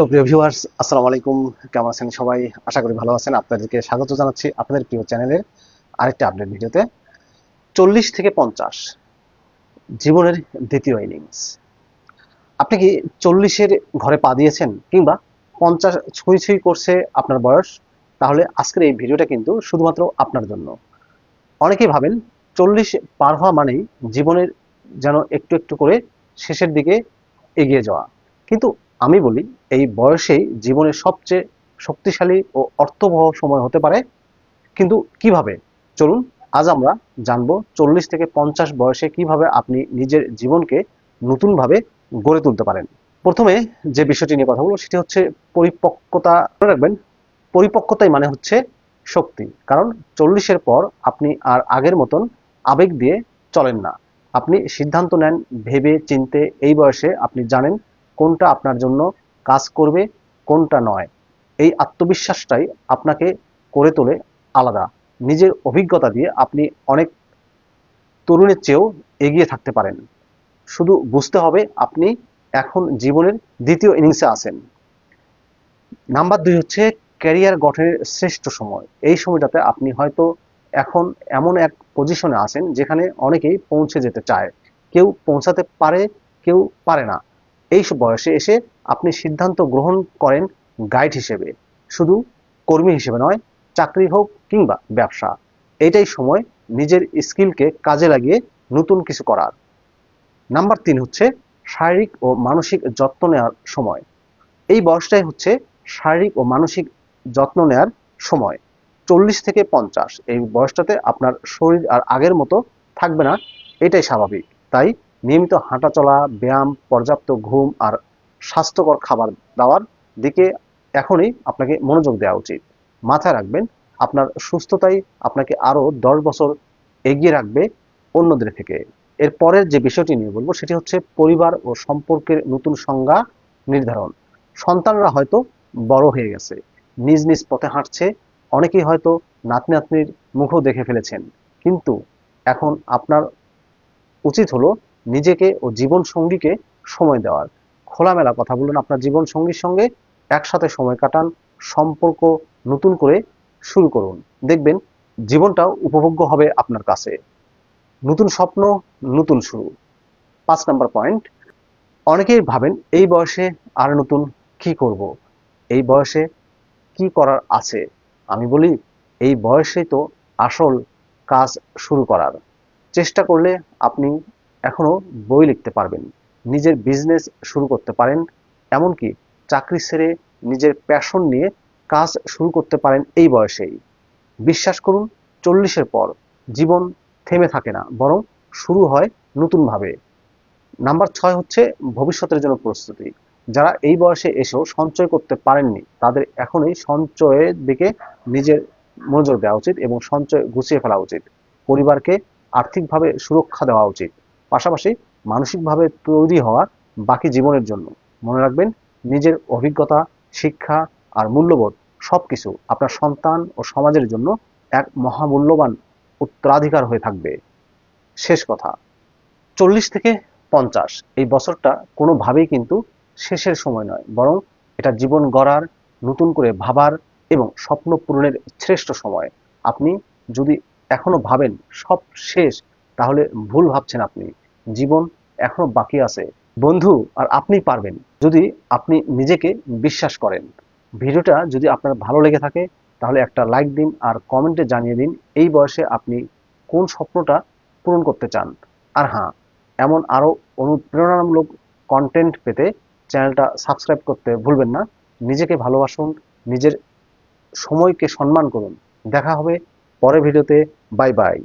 তো প্রিয় ভিউয়ার্স আসসালামু আলাইকুম। কেমন আছেন সবাই? আশা করি ভালো আছেন। আপনাদেরকে স্বাগত জানাচ্ছি আপনাদের প্রিয় চ্যানেলের আরেকটা আপডেট ভিডিওতে। চল্লিশ থেকে পঞ্চাশ, জীবনের দ্বিতীয় ইনিংস আপনি কি চল্লিশের ঘরে পা দিয়েছেন কিংবা পঞ্চাশ ছুঁই ছুঁই করছে আপনার বয়স? তাহলে আজকের এই ভিডিওটা কিন্তু শুধুমাত্র আপনার জন্য। অনেকেই ভাবেন চল্লিশ পার হওয়া মানেই জীবনের যেন একটু একটু করে শেষের দিকে এগিয়ে যাওয়া। কিন্তু আমি বলি, এই বয়সেই জীবনের সবচেয়ে শক্তিশালী ও অর্থবহ সময় হতে পারে। কিন্তু কীভাবে? চলুন, আজ আমরা জানব চল্লিশ থেকে পঞ্চাশ বয়সে কীভাবে আপনি নিজের জীবনকে নতুনভাবে গড়ে তুলতে পারেন। প্রথমে যে বিষয়টি নিয়ে কথা বলব, সেটি হচ্ছে পরিপক্কতা। মনে রাখবেন, পরিপক্কতাই মানে হচ্ছে শক্তি। কারণ চল্লিশের পর আপনি আর আগের মতন আবেগ দিয়ে চলেন না। আপনি সিদ্ধান্ত নেন ভেবে চিনতে এই বয়সে আপনি জানেন কোনটা আপনার জন্য কাজ করবে, কোনটা নয়। এই আত্মবিশ্বাসটাই আপনাকে করে তোলে আলাদা। নিজের অভিজ্ঞতা দিয়ে আপনি অনেক তরুণের চেয়েও এগিয়ে থাকতে পারেন। শুধু বুঝতে হবে আপনি এখন জীবনের দ্বিতীয় ইনিংসে আছেন। নাম্বার দুই হচ্ছে ক্যারিয়ার গঠনের শ্রেষ্ঠ সময়। এই সময়টাতে আপনি হয়তো এখন এমন এক পজিশনে আছেন যেখানে অনেকেই পৌঁছে যেতে চায়। কেউ পৌঁছাতে পারে, কেউ পারে না। এই বয়সে এসে আপনি সিদ্ধান্ত গ্রহণ করেন গাইড হিসেবে। শুধু কর্মী হিসেবে নয়, চাকরি হোক কিংবা ব্যবসা। এটাই সময় নিজের স্কিলকে কাজে লাগিয়ে নতুন কিছু করার। নাম্বার তিন হচ্ছে শারীরিক ও মানসিক যত্ন নেওয়ার সময়। এই বয়সটাই হচ্ছে শারীরিক ও মানসিক যত্ন নেওয়ার সময়। চল্লিশ থেকে পঞ্চাশ, এই বয়সটাতে আপনার শরীর আর আগের মতো থাকবে না, এটাই স্বাভাবিক। তাই নিয়মিত হাঁটা চলা, ব্যায়াম, পর্যাপ্ত ঘুম আর স্বাস্থ্যকর খাবার দাবার দিকে এখনই আপনাকে মনোযোগ দেওয়া উচিত। মাথায় রাখবেন, আপনার সুস্থতাই আপনাকে আরও দশ বছর এগিয়ে রাখবে অন্যদের থেকে। এর পরের যে বিষয়টি নিয়ে বলব, সেটি হচ্ছে পরিবার ও সম্পর্কের নতুন সংজ্ঞা নির্ধারণ। সন্তানরা হয়তো বড় হয়ে গেছে, নিজ নিজ পথে হাঁটছে, অনেকেই হয়তো নাতনি নাতনির মুখও দেখে ফেলেছেন। কিন্তু এখন আপনার উচিত হলো নিজেকে ও জীবন সঙ্গীকে সময় দেওয়ার খোলামেলা কথা বলুন আপনার জীবন সঙ্গীর সঙ্গে, একসাথে সময় কাটান, সম্পর্ক নতুন করে শুরু করুন। দেখবেন জীবনটাও উপভোগ্য হবে আপনার কাছে। নতুন স্বপ্ন, নতুন শুরু। পাঁচ নাম্বার পয়েন্ট, অনেকেই ভাবেন, এই বয়সে আর নতুন কি করব? এই বয়সে কি করার আছে? আমি বলি, এই বয়সেই তো আসল কাজ শুরু করার। চেষ্টা করলে আপনি এখনও বই লিখতে পারবেন। নিজের বিজনেস শুরু করতে পারেন, এমনকি চাকরি ছেড়ে নিজের প্যাশন নিয়ে কাজ শুরু করতে পারেন এই বয়সেই। বিশ্বাস করুন, চল্লিশের পর জীবন থেমে থাকে না, বরং শুরু হয় নতুনভাবে। নাম্বার ছয় হচ্ছে ভবিষ্যতের জন্য প্রস্তুতি। যারা এই বয়সে এসেও সঞ্চয় করতে পারেননি, তাদের এখনই সঞ্চয়ের দিকে নিজের মনোযোগ দেওয়া উচিত এবং সঞ্চয় গুছিয়ে ফেলা উচিত। পরিবারকে আর্থিকভাবে সুরক্ষা দেওয়া উচিত। পাশাপাশি মানসিকভাবে তৈরি হওয়া বাকি জীবনের জন্য। মনে রাখবেন, নিজের অভিজ্ঞতা, শিক্ষা আর মূল্যবোধ সবকিছু আপনার সন্তান ও সমাজের জন্য এক মহামূল্যবান উত্তরাধিকার হয়ে থাকবে। শেষ কথা, চল্লিশ থেকে পঞ্চাশ এই বছরটা কোনোভাবেই কিন্তু শেষের সময় নয়, বরং এটা জীবন গড়ার, নতুন করে ভাবার এবং স্বপ্ন পূরণের শ্রেষ্ঠ সময়। আপনি যদি এখনও ভাবেন সব শেষ তাহলে ভুল ভাবছেন আপনি। জীবন এখনও বাকি আছে। বন্ধু, আর আপনি পারবেন। যদি আপনি নিজেকে বিশ্বাস করেন। ভিডিওটা যদি আপনার ভালো লেগে থাকে, তাহলে একটা লাইক দিন আর কমেন্টে জানিয়ে দিন এই বয়সে আপনি কোন স্বপ্নটা পূরণ করতে চান। আর হ্যাঁ এমন আরও অনুপ্রেরণামূলক কন্টেন্ট পেতে চ্যানেলটা সাবস্ক্রাইব করতে ভুলবেন না। নিজেকে ভালোবাসুন, নিজের সময়কে সম্মান করুন। দেখা হবে পরের ভিডিওতে। Bye bye.